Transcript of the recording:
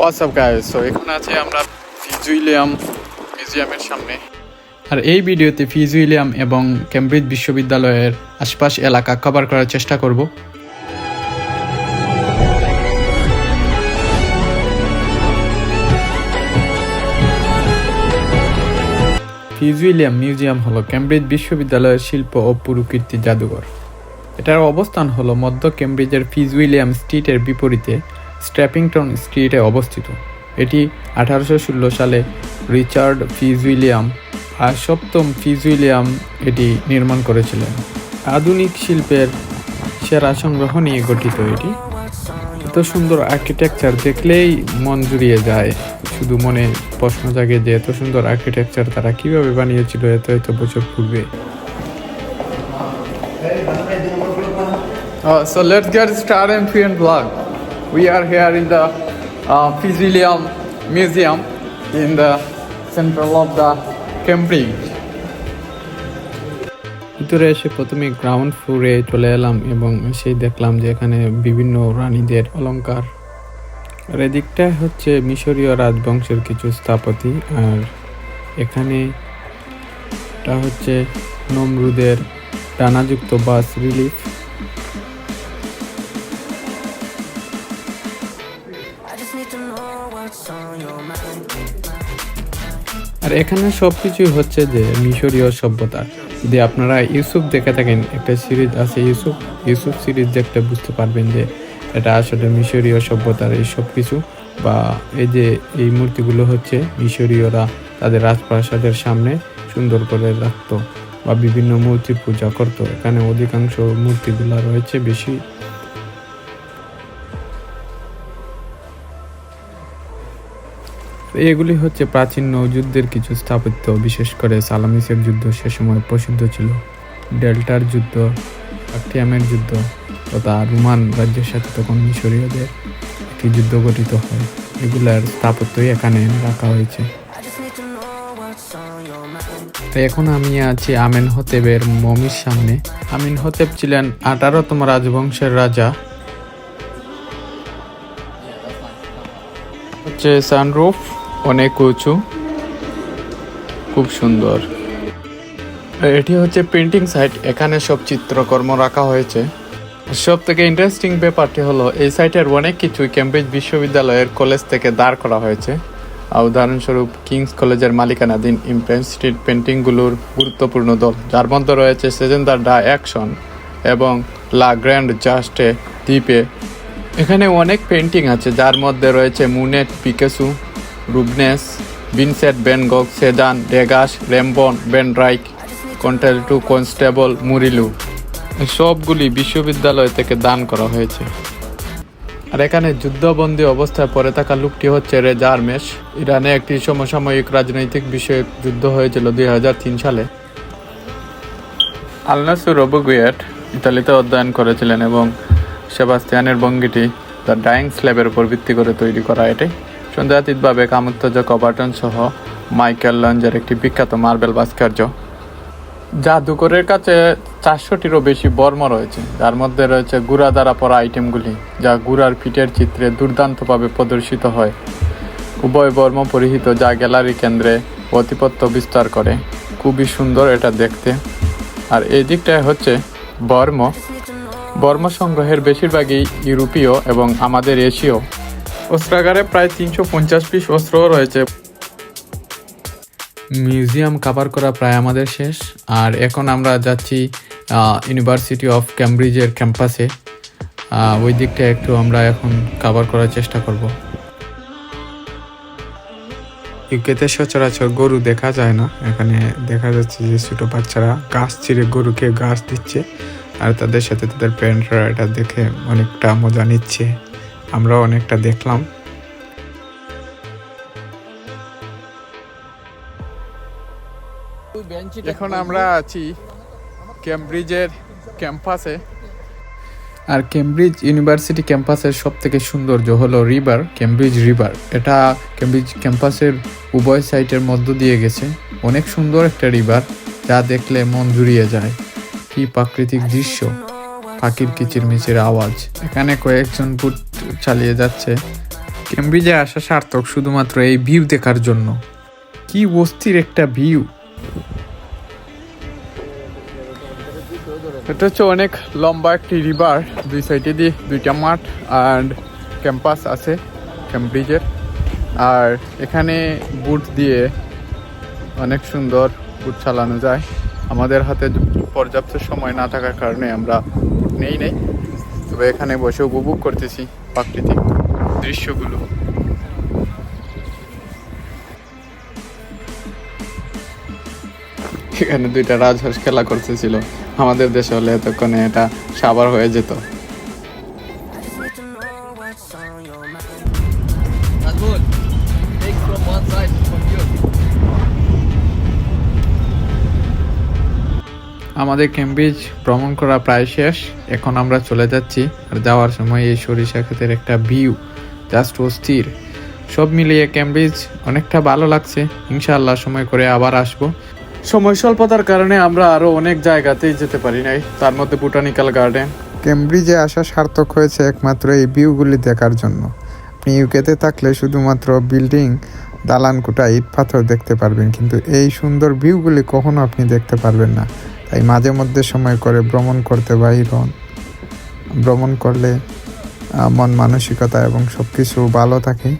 WhatsApp guys so এখানে আছে আমরা ফিজুইলিয়াম মিউজিয়ামের সামনে। আর এই ভিডিওতে ফিজুইলিয়াম এবং কেমব্রিজ বিশ্ববিদ্যালয়ের আশপাশ এলাকা কভার করার চেষ্টা করব। ফিজুইলিয়াম মিউজিয়াম হলো কেমব্রিজ বিশ্ববিদ্যালয়ের শিল্প ও পুরুকীর্তি জাদুঘর। এটার অবস্থান হলো মধ্য কেমব্রিজের ফিজউইলিয়াম স্ট্রিটের বিপরীতে স্ট্র্যাপিংটন স্ট্রিটে অবস্থিত। এটি আঠারোশো ষোলো সালে রিচার্ড ফিজউইলিয়াম আর সপ্তম ফিজউইলিয়াম এটি নির্মাণ করেছিলেন। আধুনিক শিল্পের সেরা সংগ্রহ নিয়ে গঠিত এটি। এত সুন্দর আর্কিটেকচার দেখলেই মন জুড়িয়ে যায়। শুধু মনে প্রশ্ন জাগে যে এত সুন্দর আর্কিটেকচার তারা কীভাবে বানিয়েছিল এত এত বছর পূর্বে। Uh, so let's get started in Korean vlog. We are here in the uh, Fusilium Museum in the central of the Cambridge. ভিতরে এসে প্রথমে গ্রাউন্ড ফ্লোরে চলে এলাম এবং সেই দেখলাম যে এখানে বিভিন্ন রানীদের অলঙ্কার আর এদিকটা হচ্ছে মিশরীয় রাজবংশের কিছু স্থাপতি আর এখানে এটা হচ্ছে নমরুদের ডানাযুক্ত বাস রিলিফ আর এখানে সব কিছুই হচ্ছে যে মিশরীয় সভ্যতার যদি আপনারা ইউসুফ দেখে থাকেন, একটা সিরিজ আছে ইউসুফ। ইউসুফ সিরিজ দেখতে বুঝতে পারবেন যে এটা আসলে মিশরীয় সভ্যতার এই সব কিছু বা এই যে এই মূর্তিগুলো হচ্ছে মিশরীয়রা তাদের রাজপ্রাসাদের সামনে সুন্দর করে রাখতো বা বিভিন্ন মূর্তির পূজা করতো। এখানে অধিকাংশ মূর্তিগুলো রয়েছে বেশি এগুলি হচ্ছে প্রাচীন নৌযুদ্ধের কিছু স্থাপত্য, বিশেষ করে সালামিসের যুদ্ধ সে সময় প্রসিদ্ধ ছিল। ডেল্টার যুদ্ধ আক্টিয়ামের যুদ্ধ তথা রোমান রাজ্যের সাথে তখন মিশরীয়দের একটি যুদ্ধ গঠিত হয়। এগুলার স্থাপত্যই এখানে রাখা হয়েছে. তো এখন আমি আছি আমেন হতেবের মমির সামনে। আমিন হতেব ছিলেন আঠারোতম রাজবংশের রাজা। হচ্ছে সানরুফ। অনেক উঁচু, খুব সুন্দর। এটি হচ্ছে প্রিন্টিং সাইট এখানে সব চিত্রকর্ম রাখা হয়েছে। সব থেকে ইন্টারেস্টিং ব্যাপারটি হলো, এই সাইটের অনেক কিছুই কেমব্রিজ বিশ্ববিদ্যালয়ের কলেজ থেকে দাঁড় করা হয়েছে। উদাহরণস্বরূপ কিংস কলেজের মালিকানাধীন ইমপ্রেস স্ট্রিট পেন্টিংগুলোর গুরুত্বপূর্ণ দল। যার মধ্যে রয়েছে সেজেন্দার ডা অ্যাকশন এবং লা গ্র্যান্ড জাস্টে দ্বীপে এখানে অনেক পেন্টিং আছে, যার মধ্যে রয়েছে Monet Picasso Rubens Vincent van Gogh Cezanne, ডেগাস, রেমবন বেনরাইক কন্টেলটু, constable, Murillo. সবগুলি বিশ্ববিদ্যালয় থেকে দান করা হয়েছে। আর এখানে যুদ্ধবন্দী অবস্থায় পড়ে থাকা লোকটি হচ্ছে রেজা আরমেশ। ইরানে একটি সমসাময়িক রাজনৈতিক বিষয়ে যুদ্ধ হয়েছিল দুই হাজার তিন সালে। আলনাসুর রবুগুয়েট ইতালিতে অধ্যয়ন করেছিলেন এবং সেবাস্তিয়ানের ভঙ্গিটি দ্য ডাইং স্ল্যাবের উপর ভিত্তি করে তৈরি করা এটি সন্দেহাতীতভাবে কামুত্তজক অবাটন সহ মাইকেল লঞ্জের একটি বিখ্যাত মার্বেল ভাস্কর্য। জাদুকরের কাছে চারশোটিরও বেশি বর্ম রয়েছে। যার মধ্যে রয়েছে গুড়া দ্বারা পরা আইটেমগুলি, যা গুড়ার পিঠের চিত্রে দুর্দান্তভাবে প্রদর্শিত হয়। উভয় বর্ম পরিহিত যা গ্যালারি কেন্দ্রে প্রতিপত্ত বিস্তার করে। খুবই সুন্দর এটা দেখতে। আর এই দিকটায় হচ্ছে বর্ম। বর্ম সংগ্রহের বেশিরভাগই ইউরোপীয় এবং আমাদের এশীয়। অস্ত্রাগারে প্রায় তিনশো পঞ্চাশ পিস অস্ত্রও রয়েছে। মিউজিয়াম কাভার করা প্রায় আমাদের শেষ। আর এখন আমরা যাচ্ছি ইউনিভার্সিটি অফ ক্যামব্রিজের ক্যাম্পাসে ওই দিকটা একটু আমরা এখন কাভার করার চেষ্টা করব। ইউকেতে সচরাচর গরু দেখা যায় না। এখানে দেখা যাচ্ছে যে ছোটো বাচ্চারা গাছ ছিঁড়ে গরুকে গাছ দিচ্ছে। আর তাদের সাথে তাদের প্যারেন্টরা এটা দেখে অনেকটা মজা নিচ্ছে। আমরাও অনেকটা দেখলাম। এখন আমরা আছি ক্যামব্রিজের ক্যাম্পাসে আর কেমব্রিজ ইউনিভার্সিটি ক্যাম্পাসের সব থেকে সৌন্দর্য হলো রিভার কেমব্রিজ রিভার এটা কেমব্রিজ ক্যাম্পাসের উভয় সাইটের মধ্য দিয়ে গেছে। অনেক সুন্দর একটা রিভার যা দেখলে মন জুড়িয়ে যায়। কি প্রাকৃতিক দৃশ্য। পাখির কিচিরমিচির আওয়াজ। এখানে কয়েকজন বুট চালিয়ে যাচ্ছে। কেমব্রিজে আসা সার্থক শুধুমাত্র এই ভিউ দেখার জন্য। কি অস্থির একটা ভিউ। এটা হচ্ছে অনেক লম্বা একটি রিভার দুই সাইডে দিয়ে দুইটা মাঠ আর ক্যাম্পাস আছে ক্যামব্রিজের। আর এখানে বুট দিয়ে অনেক সুন্দর বুট চালানো যায়। আমাদের হাতে পর্যাপ্ত সময় না থাকার কারণে আমরা নেই নেই। তবে এখানে বসে উপভোগ করতেছি প্রাকৃতিক দৃশ্যগুলো। এখানে দুইটা রাজহাঁস খেলা করতেছিল। আমাদের দেশে হলে এতক্ষণে এটা সাবার হয়ে যেত। take from one side from you. আমাদের ক্যাম্ব্রিজ ভ্রমণ করা প্রায় শেষ। এখন আমরা চলে যাচ্ছি আর যাওয়ার সময় এই সরিষা ক্ষেতের একটা ভিউ জাস্ট অস্থির। সব মিলিয়ে ক্যাম্ব্রিজ অনেকটা ভালো লাগছে। ইনশাআল্লাহ সময় করে আবার আসব। সময় স্বল্পতার কারণে আমরা আরও অনেক জায়গাতেই যেতে পারি নাই। তার মধ্যে বোটানিক্যাল গার্ডেন কেমব্রিজে আসা সার্থক হয়েছে একমাত্র এই ভিউগুলি দেখার জন্য। আপনি ইউকেতে থাকলে শুধুমাত্র বিল্ডিং দালান কোটা ইট পাথর দেখতে পারবেন, কিন্তু এই সুন্দর ভিউগুলি কখনো আপনি দেখতে পারবেন না। তাই মাঝে মধ্যে সময় করে ভ্রমণ করতে বাহির হন ভ্রমণ করলে মন মানসিকতা এবং সব কিছু ভালো থাকে।